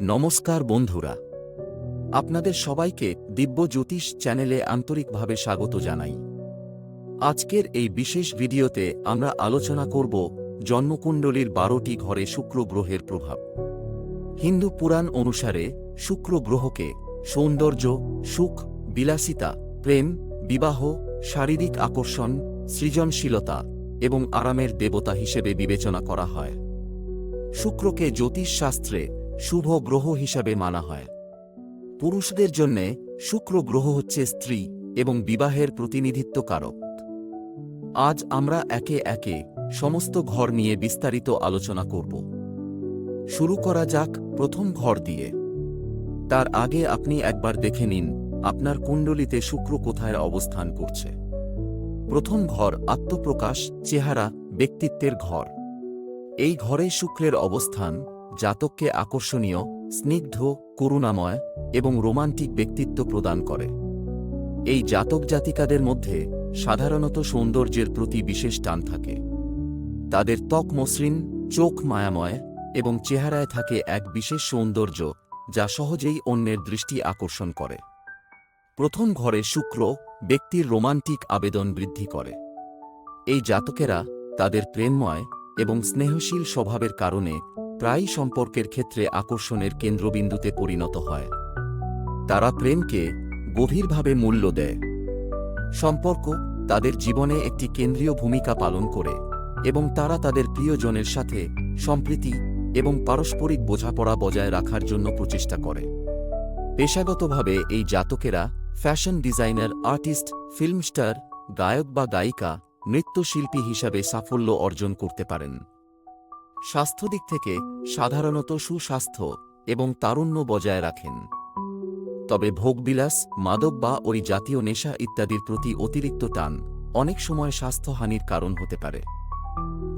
নমস্কার বন্ধুরা। আপনাদের সবাইকে দিব্য জ্যোতিষ চ্যানেলে আন্তরিকভাবে স্বাগত জানাই। আজকের এই বিশেষ ভিডিওতে আমরা আলোচনা করব জন্মকুণ্ডলীর বারোটি ঘরে শুক্র গ্রহের প্রভাব। হিন্দু পুরাণ অনুসারে শুক্র গ্রহকে সৌন্দর্য, সুখ, বিলাসিতা, প্রেম, বিবাহ, শারীরিক আকর্ষণ, সৃজনশীলতা এবং আরামের দেবতা হিসেবে বিবেচনা করা হয়। শুক্রকে জ্যোতিষশাস্ত্রে শুভ গ্রহ হিসাবে মানা হয়। পুরুষদের জন্যে শুক্র গ্রহ হচ্ছে স্ত্রী এবং বিবাহের প্রতিনিধিত্বকারক আজ আমরা একে একে সমস্ত ঘর নিয়ে বিস্তারিত আলোচনা করব। শুরু করা যাক প্রথম ঘর দিয়ে। তার আগে আপনি একবার দেখে নিন আপনার কুণ্ডলিতে শুক্র কোথায় অবস্থান করছে। প্রথম ঘর আত্মপ্রকাশ, চেহারা, ব্যক্তিত্বের ঘর। এই ঘরে শুক্রের অবস্থান, জাতককে আকর্ষণীয়, স্নিগ্ধ, করুণাময় এবং রোমান্টিক ব্যক্তিত্ব প্রদান করে। এই জাতক জাতিকাদের মধ্যে সাধারণত সৌন্দর্যের প্রতি বিশেষ টান থাকে। তাদের ত্বক মসৃণ, চোখ মায়াময় এবং চেহারায় থাকে এক বিশেষ সৌন্দর্য যা সহজেই অন্যের দৃষ্টি আকর্ষণ করে। প্রথম ঘরে শুক্র ব্যক্তির রোমান্টিক আবেদন বৃদ্ধি করে। এই জাতকেরা তাদের প্রেমময় এবং স্নেহশীল স্বভাবের কারণে প্রায়ই সম্পর্কের ক্ষেত্রে আকর্ষণের কেন্দ্রবিন্দুতে পরিণত হয়। তারা প্রেমকে গভীরভাবে মূল্য দেয়। সম্পর্ক তাদের জীবনে একটি কেন্দ্রীয় ভূমিকা পালন করে এবং তারা তাদের প্রিয়জনের সাথে সম্প্রীতি এবং পারস্পরিক বোঝাপড়া বজায় রাখার জন্য প্রচেষ্টা করে। পেশাগতভাবে এই জাতকেরা fashion designer, artist, film star, গায়ক বা গায়িকা নৃত্যশিল্পী হিসাবে সাফল্য অর্জন করতে পারেন। স্বাস্থ্য দিক থেকে সাধারণত সুস্বাস্থ্য এবং তারুণ্য বজায় রাখেন। তবে ভোগবিলাস, মাদক বা ওই জাতীয় নেশা ইত্যাদির প্রতি অতিরিক্ত টান অনেক সময় স্বাস্থ্যহানির কারণ হতে পারে।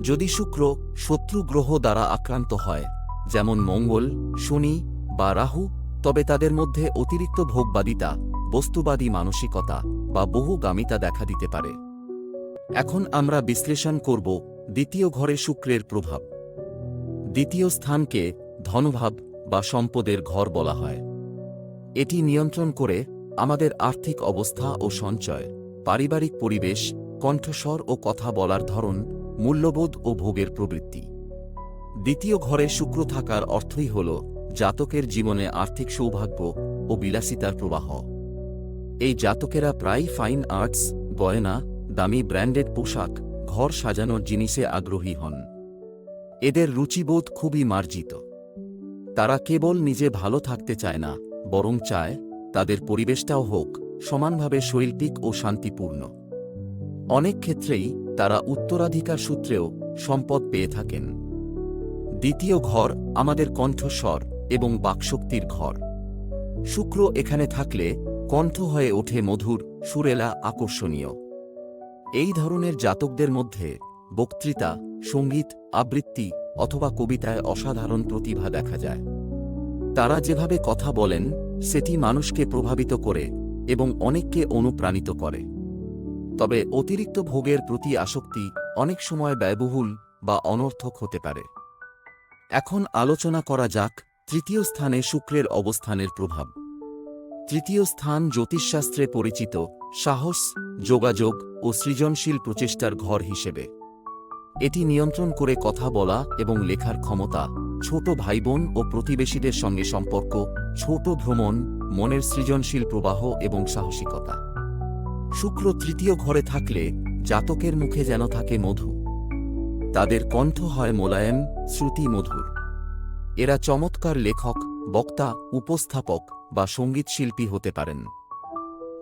যদি শুক্র শত্রু গ্রহ দ্বারা আক্রান্ত হয়, যেমন মঙ্গল, শনি বা রাহু, তবে তাদের মধ্যে অতিরিক্ত ভোগবাদিতা, বস্তুবাদী মানসিকতা বা বহুগামিতা দেখা দিতে পারে। এখন আমরা বিশ্লেষণ করব দ্বিতীয় ঘরে শুক্রের প্রভাব। দ্বিতীয় স্থানকে ধনভাব বা সম্পদের ঘর বলা হয়। এটি নিয়ন্ত্রণ করে আমাদের আর্থিক অবস্থা ও সঞ্চয়, পারিবারিক পরিবেশ, কণ্ঠস্বর ও কথা বলার ধরন, মূল্যবোধ ও ভোগের প্রবৃত্তি। দ্বিতীয় ঘরে শুক্র থাকার অর্থই হল জাতকের জীবনে আর্থিক সৌভাগ্য ও বিলাসিতার প্রবাহ। এই জাতকেরা প্রায় ফাইন আর্টস গয়না দামি ব্র্যান্ডেড পোশাক, ঘর সাজানোর জিনিসে আগ্রহী হন। এদের রুচিবোধ খুবই মার্জিত। তারা কেবল নিজে ভালো থাকতে চায় না, বরং চায় তাদের পরিবেশটাও হোক, সমানভাবে শৈল্পিক ও শান্তিপূর্ণ। অনেক ক্ষেত্রেই তারা উত্তরাধিকার সূত্রেও সম্পদ পেয়ে থাকেন। দ্বিতীয় ঘর আমাদের কণ্ঠস্বর এবং বাকশক্তির ঘর। শুক্র এখানে থাকলে কণ্ঠ হয়ে ওঠে মধুর, সুরেলা, আকর্ষণীয়। এই ধরনের জাতকদের মধ্যে বক্তৃতা, সংগীত, আবৃত্তি অথবা কবিতায় অসাধারণ প্রতিভা দেখা যায়। তারা যেভাবে কথা বলেন, সেটি মানুষকে প্রভাবিত করে এবং অনেককে অনুপ্রাণিত করে। তবে অতিরিক্ত ভোগের প্রতি আসক্তি অনেক সময় ব্যয়বহুল বা অনর্থক হতে পারে। এখন আলোচনা করা যাক তৃতীয় স্থানে শুক্রের অবস্থানের প্রভাব। তৃতীয় স্থান জ্যোতিষশাস্ত্রে পরিচিত সাহস, যোগাযোগ ও সৃজনশীল প্রচেষ্টার ঘর হিসেবে। এটি নিয়ন্ত্রণ করে কথা বলা এবং লেখার ক্ষমতা, ছোট ভাইবোন ও প্রতিবেশীদের সঙ্গে সম্পর্ক, ছোট ভ্রমণ, মনের সৃজনশীল প্রবাহ এবং সাহসিকতা। শুক্র তৃতীয় ঘরে থাকলে জাতকের মুখে যেন থাকে মধু। তাদের কণ্ঠ হয় মোলায়েম, শ্রুতি মধুর। এরা চমৎকার লেখক, বক্তা, উপস্থাপক বা সঙ্গীতশিল্পী হতে পারেন।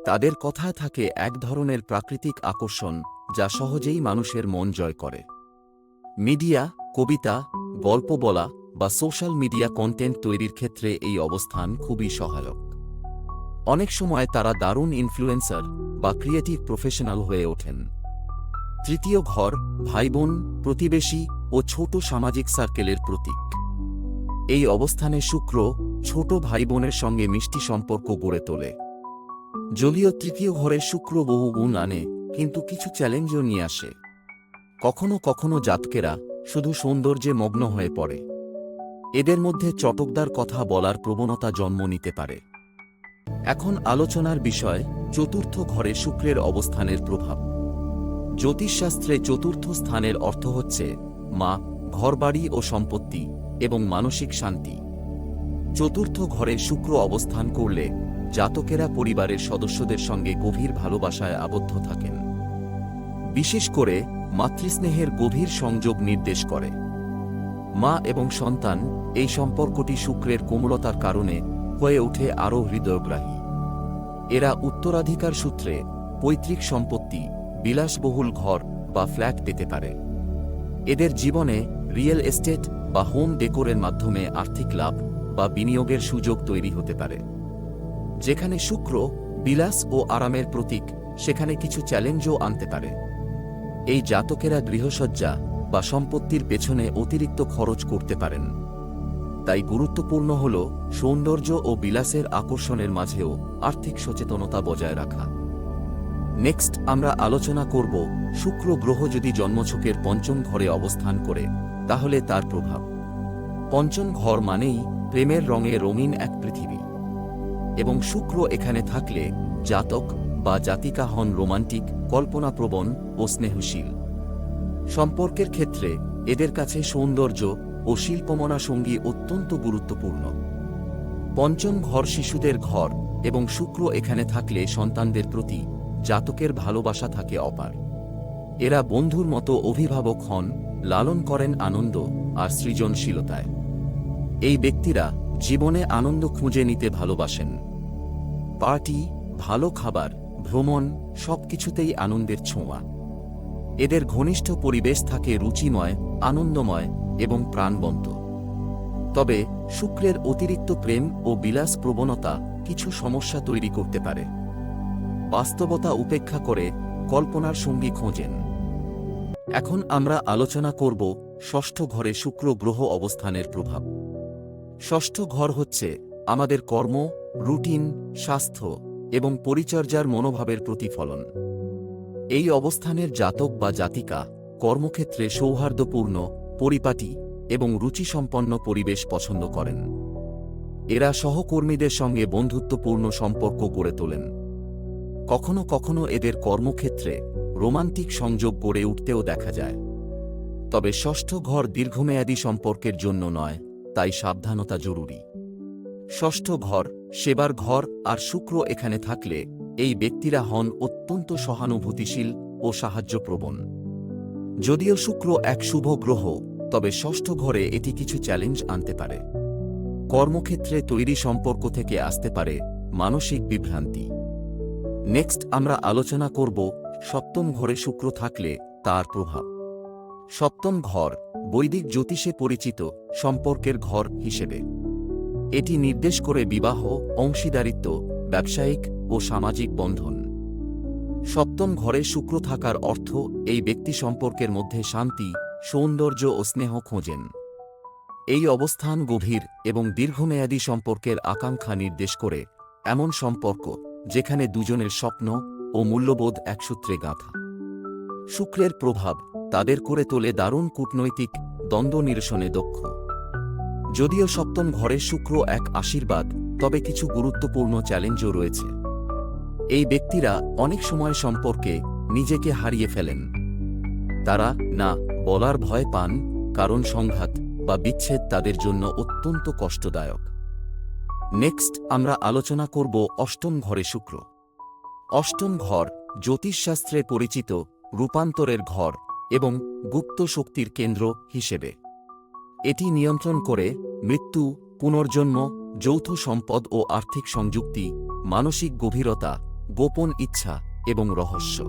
তাদের কথায় থাকে এক ধরনের প্রাকৃতিক আকর্ষণ যা সহজেই মানুষের মন জয় করে। মিডিয়া, কবিতা, গল্প বলা বা সোশ্যাল মিডিয়া কন্টেন্ট তৈরির ক্ষেত্রে এই অবস্থান খুবই সহায়ক। অনেক সময় তারা দারুণ ইনফ্লুয়েন্সার বা ক্রিয়েটিভ প্রফেশনাল হয়ে ওঠেন। তৃতীয় ঘর, ভাইবোন, প্রতিবেশী ও ছোট সামাজিক সার্কেলের প্রতীক। এই অবস্থানে শুক্র ছোট ভাইবোনের সঙ্গে মিষ্টি সম্পর্ক গড়ে তোলে। যদিও তৃতীয় ঘরে শুক্র বহু গুণ আনে, কিন্তু কিছু চ্যালেঞ্জও নিয়ে আসে। কখনো কখনো জাতকেরা শুধু সৌন্দর্যে মগ্ন হয়ে পড়ে। এদের মধ্যে চটকদার কথা বলার প্রবণতা জন্ম নিতে পারে। এখন আলোচনার বিষয় চতুর্থ ঘরে শুক্রের অবস্থানের প্রভাব। জ্যোতিষশাস্ত্রে চতুর্থ স্থানের অর্থ হচ্ছে মা, ঘরবাড়ি ও সম্পত্তি এবং মানসিক শান্তি। চতুর্থ ঘরে শুক্র অবস্থান করলে জাতকেরা পরিবারের সদস্যদের সঙ্গে গভীর ভালোবাসায় আবদ্ধ থাকেন। বিশেষ করে মাতৃস্নেহের গভীর সংযোগ নির্দেশ করে। মা এবং সন্তান এই সম্পর্কটি শুক্রের কোমলতার কারণে হয়ে ওঠে আরও হৃদয়গ্রাহী। এরা উত্তরাধিকার সূত্রে পৈতৃক সম্পত্তি, বিলাসবহুল ঘর বা ফ্ল্যাট পেতে পারে। এদের জীবনে রিয়েল এস্টেট বা হোম ডেকোরের মাধ্যমে আর্থিক লাভ বা বিনিয়োগের সুযোগ তৈরি হতে পারে। যেখানে শুক্র, বিলাস ও আরামের প্রতীক, সেখানে কিছু চ্যালেঞ্জও আনতে পারে। এই জাতকেরা গৃহসজ্জা বা সম্পত্তির পেছনে অতিরিক্ত খরচ করতে পারেন। তাই গুরুত্বপূর্ণ হল সৌন্দর্য ও বিলাসের আকর্ষণের মাঝেও আর্থিক সচেতনতা বজায় রাখা। নেক্সট, আমরা আলোচনা করব শুক্র গ্রহ যদি জন্মছকের পঞ্চম ঘরে অবস্থান করে, তাহলে তার প্রভাব। পঞ্চম ঘর মানেই প্রেমের রঙে রঙিন এক পৃথিবী। এবং শুক্র এখানে থাকলে জাতক বা জাতিকা হন রোমান্টিক, কল্পনাপ্রবণ ও স্নেহশীল। সম্পর্কের ক্ষেত্রে এদের কাছে সৌন্দর্য ও শিল্পমনা সঙ্গী অত্যন্ত গুরুত্বপূর্ণ। পঞ্চম ঘর শিশুদের ঘর এবং শুক্র এখানে থাকলে সন্তানদের প্রতি জাতকের ভালোবাসা থাকে অপার। এরা বন্ধুর মতো অভিভাবক হন, লালন করেন আনন্দ আর সৃজনশীলতায়। এই ব্যক্তিরা জীবনে আনন্দ খুঁজে নিতে ভালোবাসেন। পার্টি, ভালো খাবার, ভ্রমণ, সবকিছুতেই আনন্দের ছোঁয়া। এদের ঘনিষ্ঠ পরিবেশ থাকে রুচিময়, আনন্দময় এবং প্রাণবন্ত। তবে শুক্রের অতিরিক্ত প্রেম ও বিলাস প্রবণতা কিছু সমস্যা তৈরি করতে পারে। বাস্তবতা উপেক্ষা করে কল্পনার সঙ্গী খোঁজেন। এখন আমরা আলোচনা করব ষষ্ঠ ঘরে শুক্র গ্রহ অবস্থানের প্রভাব। ষষ্ঠ ঘর হচ্ছে আমাদের কর্ম রুটিন, স্বাস্থ্য এবং পরিচর্যার মনোভাবের প্রতিফলন। এই অবস্থানের জাতক বা জাতিকা কর্মক্ষেত্রে সৌহার্দ্যপূর্ণ, পরিপাটি এবং রুচিসম্পন্ন পরিবেশ পছন্দ করেন। এরা সহকর্মীদের সঙ্গে বন্ধুত্বপূর্ণ সম্পর্ক গড়ে তোলেন। কখনো কখনো এদের কর্মক্ষেত্রে রোমান্টিক সংযোগ গড়ে উঠতেও দেখা যায়। তবে ষষ্ঠ ঘর দীর্ঘমেয়াদী সম্পর্কের জন্য নয়, তাই সাবধানতা জরুরি। ষষ্ঠ ঘর, সেবার ঘর আর শুক্র এখানে থাকলে এই ব্যক্তিরা হন অত্যন্ত সহানুভূতিশীল ও সাহায্যপ্রবণ। যদিও শুক্র এক শুভ গ্রহ, তবে ষষ্ঠ ঘরে এটি কিছু চ্যালেঞ্জ আনতে পারে। কর্মক্ষেত্রে তৈরি সম্পর্ক থেকে আসতে পারে মানসিক বিভ্রান্তি। নেক্সট আমরা আলোচনা করব সপ্তম ঘরে শুক্র থাকলে তার প্রভাব। সপ্তম ঘর, বৈদিক জ্যোতিষে পরিচিত সম্পর্কের ঘর হিসেবে। এটি নির্দেশ করে বিবাহ, অংশীদারিত্ব, ব্যবসায়িক ও সামাজিক বন্ধন। সপ্তম ঘরে শুক্র থাকার অর্থ এই ব্যক্তি সম্পর্কের মধ্যে শান্তি, সৌন্দর্য ও স্নেহ খোঁজেন। এই অবস্থান গভীর এবং দীর্ঘমেয়াদী সম্পর্কের আকাঙ্ক্ষা নির্দেশ করে এমন সম্পর্ক যেখানে দুজনের স্বপ্ন ও মূল্যবোধ একসূত্রে গাঁথা। শুক্রের প্রভাব তাদের করে তোলে দারুণ কূটনৈতিক দ্বন্দ্ব নিরসনে দক্ষ। যদিও সপ্তম ঘরে শুক্র এক আশীর্বাদ, তবে কিছু গুরুত্বপূর্ণ চ্যালেঞ্জও রয়েছে। এই ব্যক্তিরা অনেক সময় সম্পর্কে নিজেকে হারিয়ে ফেলেন। তারা না বলার ভয় পান, কারণ সংঘাত বা বিচ্ছেদ তাদের জন্য অত্যন্ত কষ্টদায়ক। নেক্সট আমরা আলোচনা করব অষ্টম ঘরে শুক্র। অষ্টম ঘর জ্যোতিষশাস্ত্রে পরিচিত রূপান্তরের ঘর এবং গুপ্ত শক্তির কেন্দ্র হিসেবে। এটি নিয়ন্ত্রণ করে মৃত্যু, পুনর্জন্ম, যৌথ সম্পদ ও আর্থিক সংযুক্তি, মানসিক গভীরতা, গোপন ইচ্ছা এবং রহস্য।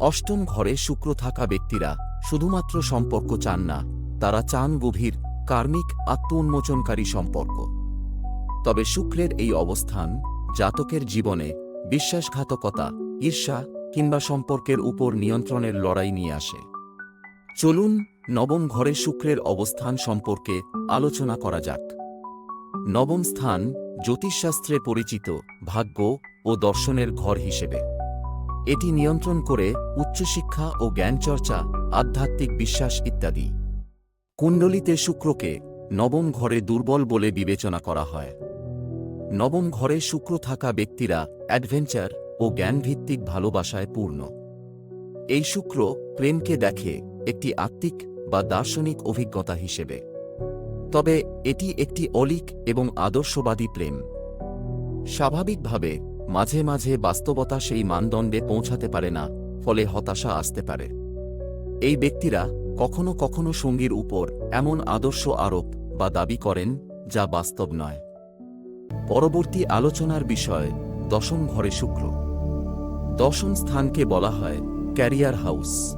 অষ্টম ঘরে শুক্র থাকা ব্যক্তিরা শুধুমাত্র সম্পর্ক চান না, তারা চান গভীর, কার্মিক আত্ম উন্মোচনকারী সম্পর্ক। তবে শুক্রের এই অবস্থান জাতকের জীবনে বিশ্বাসঘাতকতা, ঈর্ষা কিংবা সম্পর্কের উপর নিয়ন্ত্রণের লড়াই নিয়ে আসে। চলুন নবম ঘরে শুক্রের অবস্থান সম্পর্কে আলোচনা করা যাক। নবম স্থান জ্যোতিষশাস্ত্রে পরিচিত, ভাগ্য ও দর্শনের ঘর হিসেবে। এটি নিয়ন্ত্রণ করে উচ্চশিক্ষা ও জ্ঞানচর্চা, আধ্যাত্মিক বিশ্বাস ইত্যাদি। কুণ্ডলিতে শুক্রকে নবম ঘরে দুর্বল বলে বিবেচনা করা হয়। নবম ঘরে শুক্র থাকা ব্যক্তিরা অ্যাডভেঞ্চার ও জ্ঞানভিত্তিক ভালোবাসায় পূর্ণ। এই শুক্র প্রেমকে দেখে একটি আত্মিক বা দার্শনিক অভিজ্ঞতা হিসেবে। তবে এটি একটি অলিক এবং আদর্শবাদী প্রেম। স্বাভাবিকভাবে, মাঝে মাঝে বাস্তবতা সেই মানদণ্ডে পৌঁছাতে পারে না, ফলে হতাশা আসতে পারে। এই ব্যক্তিরা কখনো কখনো সঙ্গীর উপর এমন আদর্শ আরোপ বা দাবি করেন যা বাস্তব নয়। পরবর্তী আলোচনার বিষয় দশম ঘরে শুক্র। দশম স্থানকে বলা হয় ক্যারিয়ার হাউস।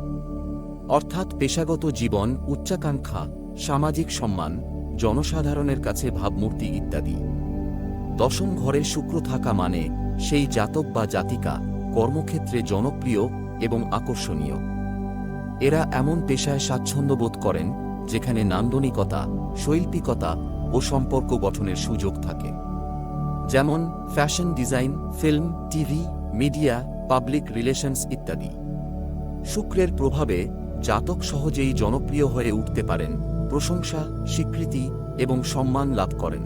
অর্থাৎ পেশাগত জীবন, উচ্চাকাঙ্ক্ষা, সামাজিক সম্মান, জনসাধারণের কাছে ভাবমূর্তি ইত্যাদি। দশম ঘরে শুক্র থাকা মানে সেই জাতক বা জাতিকা কর্মক্ষেত্রে জনপ্রিয় এবং আকর্ষণীয়। এরা এমন পেশায় স্বাচ্ছন্দ্য বোধ করেন, যেখানে নান্দনিকতা, শৈল্পিকতা ও সম্পর্ক গঠনের সুযোগ থাকে। যেমন fashion design, film, TV, media, public relations ইত্যাদি। শুক্রের প্রভাবে জাতক সহজেই জনপ্রিয় হয়ে উঠতে পারেন, প্রশংসা, স্বীকৃতি এবং সম্মান লাভ করেন।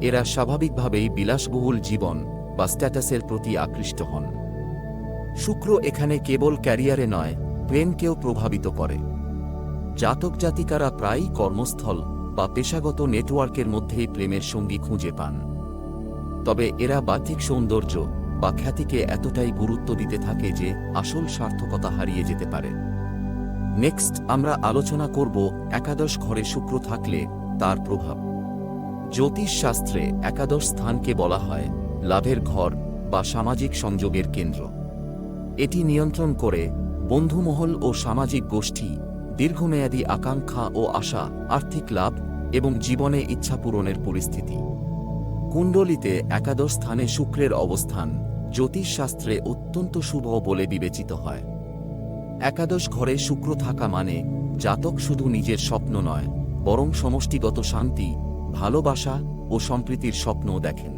এরা স্বাভাবিকভাবেই বিলাসবহুল জীবন বা স্ট্যাটাসের প্রতি আকৃষ্ট হন। শুক্র এখানে কেবল ক্যারিয়ারে নয়, প্রেমকেও প্রভাবিত করে। জাতক জাতিকারা প্রায়ই কর্মস্থল বা পেশাগত নেটওয়ার্কের মধ্যেই প্রেমের সঙ্গী খুঁজে পান। তবে এরা বাহ্যিক সৌন্দর্য বা খ্যাতিকে এতটাই গুরুত্ব দিতে থাকে যে আসল সার্থকতা হারিয়ে যেতে পারে। নেক্সট আমরা আলোচনা করব একাদশ ঘরে শুক্র থাকলে তার প্রভাব। জ্যোতিষ শাস্ত্রে একাদশ স্থানকে বলা হয় লাভের ঘর বা সামাজিক সংযোগের কেন্দ্র। এটি নিয়ন্ত্রণ করে বন্ধুমহল ও সামাজিক গোষ্ঠী, দীর্ঘমেয়াদী আকাঙ্ক্ষা ও আশা, আর্থিক লাভ এবং জীবনে ইচ্ছা পূরণের পরিস্থিতি। কুণ্ডলিতে একাদশ স্থানে শুক্রের অবস্থান জ্যোতিষশাস্ত্রে অত্যন্ত শুভ বলে বিবেচিত হয়। একাদশ ঘরে শুক্র থাকা মানে জাতক শুধু নিজের স্বপ্ন নয়, বরং সমষ্টিগত শান্তি, ভালোবাসা ও সম্প্রীতির স্বপ্নও দেখেন।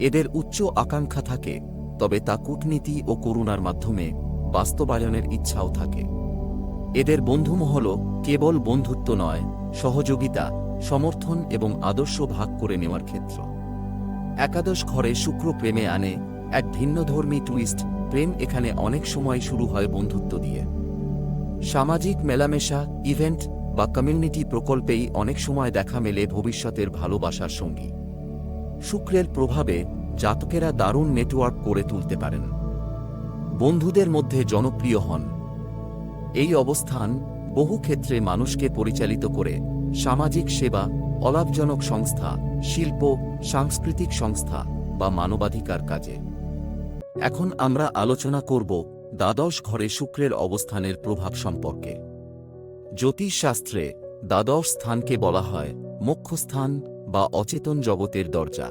এদের উচ্চ আকাঙ্ক্ষা থাকে, তবে তা কূটনীতি ও করুণার মাধ্যমে বাস্তবায়নের ইচ্ছাও থাকে। এদের বন্ধুমহল কেবল বন্ধুত্ব নয়, সহযোগিতা, সমর্থন এবং আদর্শ ভাগ করে নেওয়ার ক্ষেত্র। একাদশ ঘরে শুক্র প্রেমে আনে এক ভিন্নধর্মী টুইস্ট প্রেম এখানে অনেক সময় শুরু হয় বন্ধুত্ব দিয়ে। সামাজিক মেলামেশা, ইভেন্ট বা কমিউনিটি প্রকল্পেই অনেক সময় দেখা মেলে ভবিষ্যতের ভালোবাসার সঙ্গী। শুক্রের প্রভাবে জাতকেরা দারুণ নেটওয়ার্ক করে তুলতে পারেন। বন্ধুদের মধ্যে জনপ্রিয় হন। এই অবস্থান বহু ক্ষেত্রে মানুষকে পরিচালিত করে সামাজিক সেবা, অলাভজনক সংস্থা, শিল্প, সাংস্কৃতিক সংস্থা বা মানবাধিকার কাজে। এখন আমরা আলোচনা করব দ্বাদশ ঘরে শুক্রের অবস্থানের প্রভাব সম্পর্কে। জ্যোতিষশাস্ত্রে দ্বাদশ স্থানকে বলা হয় মোক্ষস্থান বা অচেতন জগতের দরজা।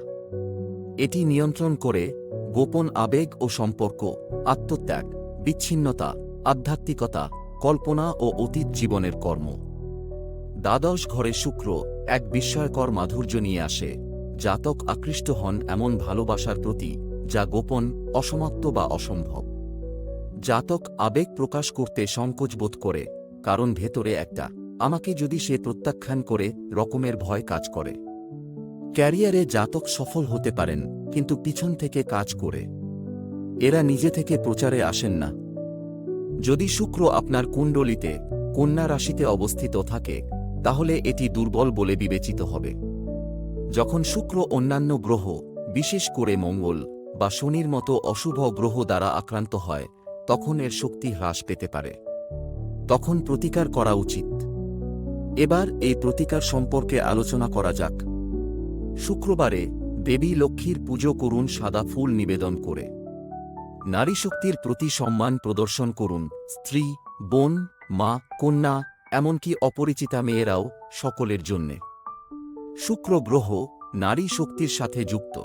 এটি নিয়ন্ত্রণ করে গোপন আবেগ ও সম্পর্ক, আত্মত্যাগ, বিচ্ছিন্নতা, আধ্যাত্মিকতা, কল্পনা ও অতীত জীবনের কর্ম। দ্বাদশ ঘরে শুক্র এক বিস্ময়কর মাধুর্য নিয়ে আসে, জাতক আকৃষ্ট হন এমন ভালোবাসার প্রতি যা গোপন, অসমাপ্ত বা অসম্ভব। জাতক আবেগ প্রকাশ করতে সংকোচ বোধ করে, কারণ ভেতরে একটা, আমাকে যদি সে প্রত্যাখ্যান করে, রকমের ভয় কাজ করে। ক্যারিয়ারে জাতক সফল হতে পারেন, কিন্তু পিছন থেকে কাজ করে। এরা নিজে থেকে প্রচারে আসেন না। যদি শুক্র আপনার কুণ্ডলিতে, কন্যা রাশিতে অবস্থিত থাকে, তাহলে এটি দুর্বল বলে বিবেচিত হবে। যখন শুক্র অন্যান্য গ্রহ, বিশেষ করে মঙ্গল বা শনির মতো অশুভ গ্রহ দ্বারা আক্রান্ত হয়, তখন এর শক্তি হ্রাস পেতে পারে। তখন প্রতিকার করা উচিত। এবার এই প্রতিকার সম্পর্কে আলোচনা করা যাক। শুক্রবারে দেবী লক্ষ্মীর পুজো করুন সাদা ফুল নিবেদন করে। নারী শক্তির প্রতি সম্মান প্রদর্শন করুন, স্ত্রী, বোন, মা, কন্যা, এমনকি অপরিচিতা মেয়েরাও সকলের জন্যে। শুক্র গ্রহ নারী শক্তির সাথে যুক্ত।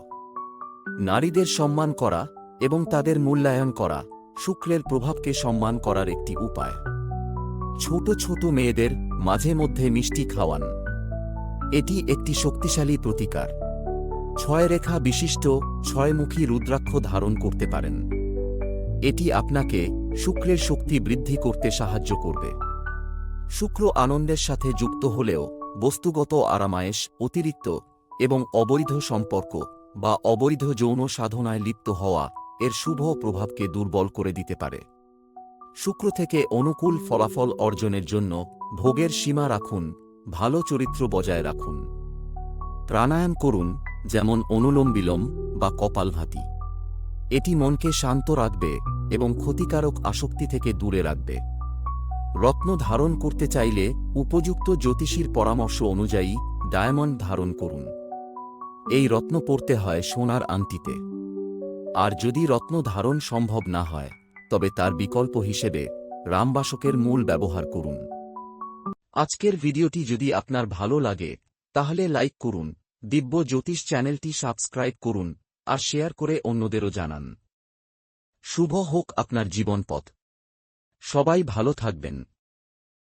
নারীদের সম্মান করা এবং তাদের মূল্যায়ন করা শুক্রের প্রভাবকে সম্মান করার একটি উপায়। ছোট ছোট মেয়েদের মাঝে মধ্যে মিষ্টি খাওয়ান। এটি একটি শক্তিশালী প্রতিকার। ছয় রেখা বিশিষ্ট ছয়মুখী রুদ্রাক্ষ ধারণ করতে পারেন। এটি আপনাকে শুক্রের শক্তি বৃদ্ধি করতে সাহায্য করবে। শুক্র আনন্দের সাথে যুক্ত হলেও বস্তুগত আরামায়েশ, অতিরিক্ত এবং অবৈধ সম্পর্ক বা অবৈধ যৌন সাধনায় লিপ্ত হওয়া এর শুভ প্রভাবকে দুর্বল করে দিতে পারে। শুক্র থেকে অনুকূল ফলাফল অর্জনের জন্য ভোগের সীমা রাখুন, ভালো চরিত্র বজায় রাখুন। প্রাণায়াম করুন, যেমন অনুলোম বিলোম বা কপালভাতি। এটি মনকে শান্ত রাখবে এবং ক্ষতিকারক আসক্তি থেকে দূরে রাখবে। রত্ন ধারণ করতে চাইলে উপযুক্ত জ্যোতিষীর পরামর্শ অনুযায়ী ডায়মন্ড ধারণ করুন। এই রত্ন পড়তে হয় সোনার আংটিতে। আর যদি রত্ন ধারণ সম্ভব না হয়, তবে তার বিকল্প হিসেবে রামবাসকের মূল ব্যবহার করুন। আজকের ভিডিওটি যদি আপনার ভালো লাগে, তাহলে লাইক করুন, দিব্য জ্যোতিষ চ্যানেলটি সাবস্ক্রাইব করুন, আর শেয়ার করে অন্যদেরও জানান। শুভ হোক আপনার জীবনপথ। সবাই ভালো থাকবেন।